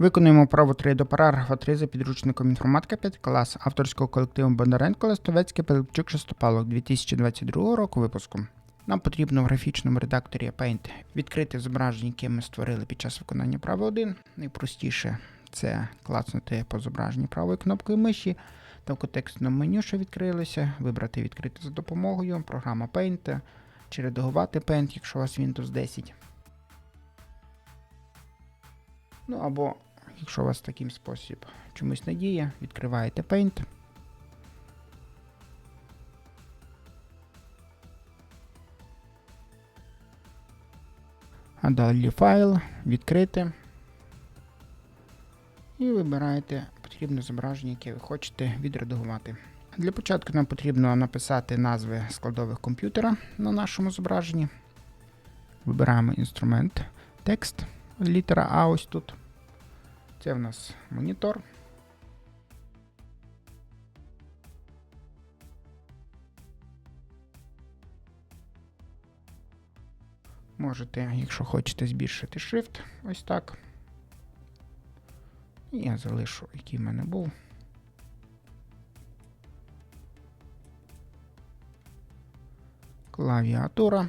Виконуємо право 3 до параграфа 3 за підручником інформатика 5 клас авторського колективу Бондаренко Листовецький Пилипчук Шестопалок 2022 року випуску. Нам потрібно в графічному редакторі Paint відкрити зображення, яке ми створили під час виконання права 1. Найпростіше це клацнути по зображенню правою кнопкою миші та в контекстному меню, що відкрилося, вибрати відкрити за допомогою програма Paint чи редагувати Paint, якщо у вас Windows 10. Ну або, якщо у вас таким спосіб чомусь не діє, відкриваєте Paint. А далі файл, відкрити. І вибираєте потрібне зображення, яке ви хочете відредагувати. Для початку нам потрібно написати назви складових комп'ютера на нашому зображенні. Вибираємо інструмент текст, літера А ось тут. Це в нас монітор. Можете, якщо хочете, збільшити шрифт, ось так. Я залишу, який в мене був. Клавіатура.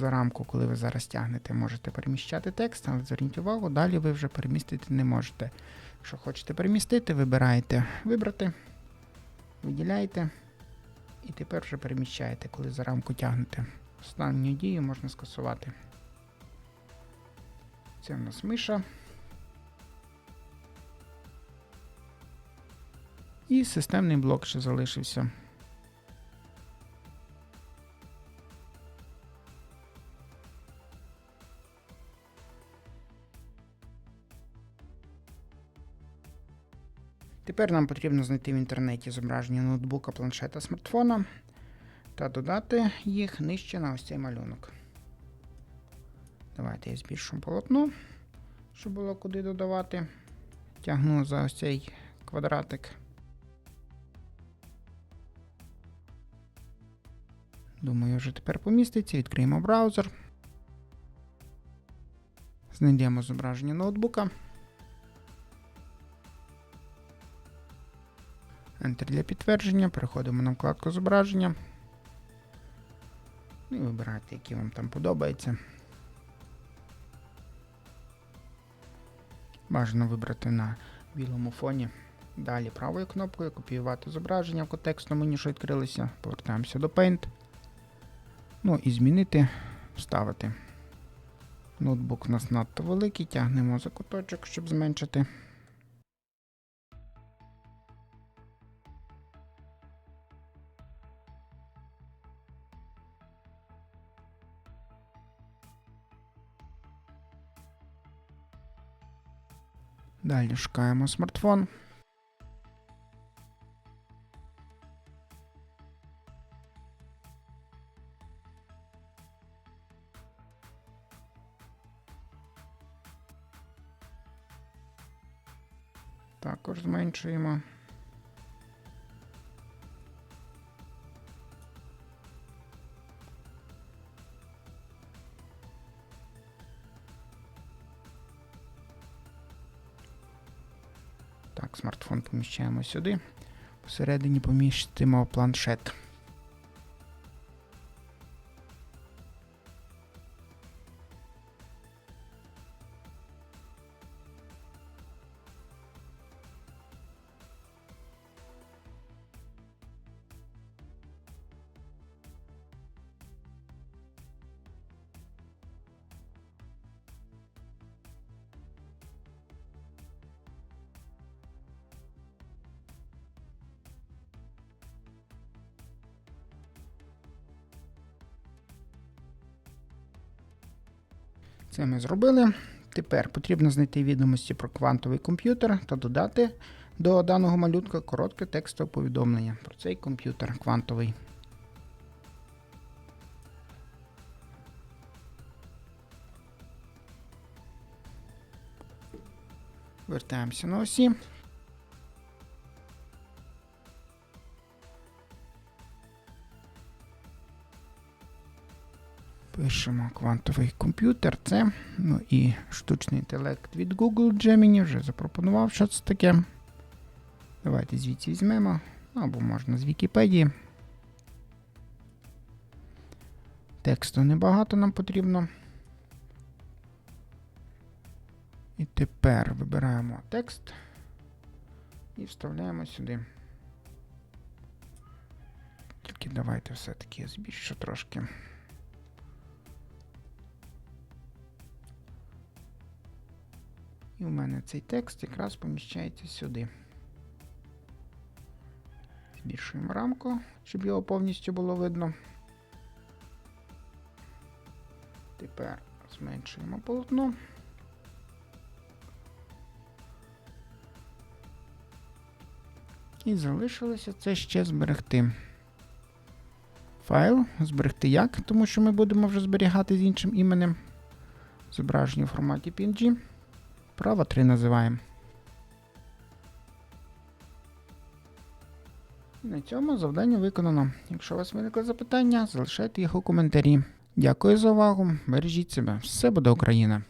За рамку, коли ви зараз тягнете, можете переміщати текст, але зверніть увагу, далі ви вже перемістити не можете. Якщо хочете перемістити, вибираєте вибрати, виділяєте і тепер вже переміщаєте, коли за рамку тягнете. Останню дію можна скасувати. Це в нас миша. І системний блок ще залишився. Тепер нам потрібно знайти в інтернеті зображення ноутбука, планшета, смартфона та додати їх нижче на ось цей малюнок. Давайте я збільшу полотно, щоб було куди додавати. Тягну за ось цей квадратик. Думаю, вже тепер поміститься. Відкриємо браузер. Знайдемо зображення ноутбука. Enter для підтвердження. Переходимо на вкладку зображення. Ну і вибирайте, які вам там подобаються. Бажано вибрати на білому фоні. Далі правою кнопкою копіювати зображення в контекстному меню, що відкрилося. Повертаємося до Paint. Ну і змінити, вставити. Ноутбук у нас надто великий, тягнемо за куточок, щоб зменшити. Далі шукаємо смартфон. Також зменшуємо. Смартфон поміщаємо сюди. Посередині помістимо планшет. Це ми зробили. Тепер потрібно знайти відомості про квантовий комп'ютер та додати до даного малютка коротке текстове повідомлення про цей комп'ютер квантовий. Вертаємося на осі. Пишемо квантовий комп'ютер. Це. Ну і штучний інтелект від Google Gemini вже запропонував, що це таке. Давайте звідси візьмемо. Або можна з Вікіпедії. Тексту небагато нам потрібно. І тепер вибираємо текст і вставляємо сюди. Тільки давайте все-таки збільшу трошки. І у мене цей текст якраз поміщається сюди. Збільшуємо рамку, щоб його повністю було видно. Тепер зменшуємо полотно. І залишилося це ще зберегти. Файл зберегти як, тому що ми будемо вже зберігати з іншим іменем. Зображення у форматі PNG. Право 3 називаємо. На цьому завдання виконано. Якщо у вас виникли запитання, залишайте їх у коментарі. Дякую за увагу. Бережіть себе. Все буде Україна!